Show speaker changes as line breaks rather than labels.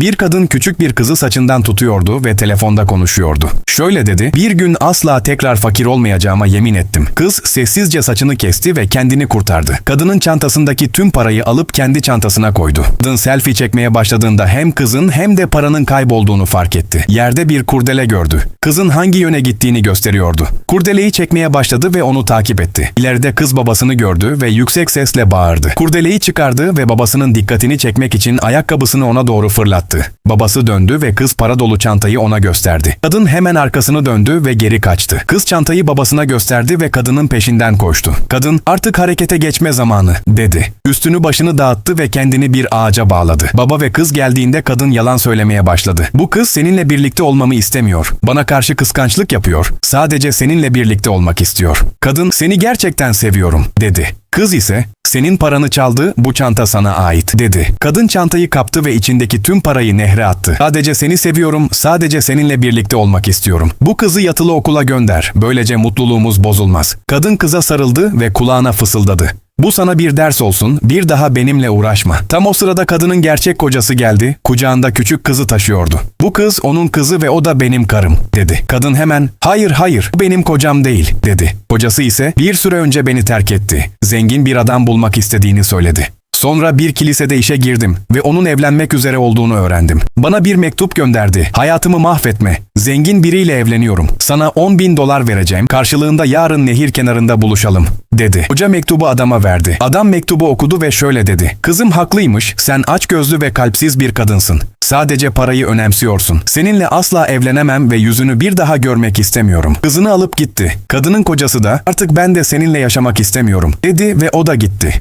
Bir kadın küçük bir kızı saçından tutuyordu ve telefonda konuşuyordu. Şöyle dedi, bir gün asla tekrar fakir olmayacağıma yemin ettim. Kız sessizce saçını kesti ve kendini kurtardı. Kadının çantasındaki tüm parayı alıp kendi çantasına koydu. Kadın selfie çekmeye başladığında hem kızın hem de paranın kaybolduğunu fark etti. Yerde bir kurdele gördü. Kızın hangi yöne gittiğini gösteriyordu. Kurdeleyi çekmeye başladı ve onu takip etti. İleride kız babasını gördü ve yüksek sesle bağırdı. Kurdeleyi çıkardı ve babasının dikkatini çekmek için ayakkabısını ona doğru fırlattı. Babası döndü ve kız para dolu çantayı ona gösterdi. Kadın hemen arkasını döndü ve geri kaçtı. Kız çantayı babasına gösterdi ve kadının peşinden koştu. Kadın artık harekete geçme zamanı dedi. Üstünü başını dağıttı ve kendini bir ağaca bağladı. Baba ve kız geldiğinde kadın yalan söylemeye başladı. Bu kız seninle birlikte olmamı istemiyor. Bana karşı kıskançlık yapıyor. Sadece seninle birlikte olmak istiyor. Kadın seni gerçekten seviyorum dedi. Kız ise senin paranı çaldı bu çanta sana ait dedi. Kadın çantayı kaptı ve içindeki tüm parayı nehre attı. Sadece seni seviyorum, sadece seninle birlikte olmak istiyorum. Bu kızı yatılı okula gönder. Böylece mutluluğumuz bozulmaz. Kadın kıza sarıldı ve kulağına fısıldadı. Bu sana bir ders olsun, bir daha benimle uğraşma. Tam o sırada kadının gerçek kocası geldi, kucağında küçük kızı taşıyordu. Bu kız onun kızı ve o da benim karım, dedi. Kadın hemen, hayır hayır, bu benim kocam değil, dedi. Kocası ise, bir süre önce beni terk etti. Zengin bir adam bulmak istediğini söyledi. Sonra bir kilisede işe girdim ve onun evlenmek üzere olduğunu öğrendim. Bana bir mektup gönderdi. Hayatımı mahvetme. Zengin biriyle evleniyorum. Sana 10 bin dolar vereceğim. Karşılığında yarın nehir kenarında buluşalım. Dedi. Hoca mektubu adama verdi. Adam mektubu okudu ve şöyle dedi. Kızım haklıymış. Sen açgözlü ve kalpsiz bir kadınsın. Sadece parayı önemsiyorsun. Seninle asla evlenemem ve yüzünü bir daha görmek istemiyorum. Kızını alıp gitti. Kadının kocası da artık ben de seninle yaşamak istemiyorum dedi ve o da gitti.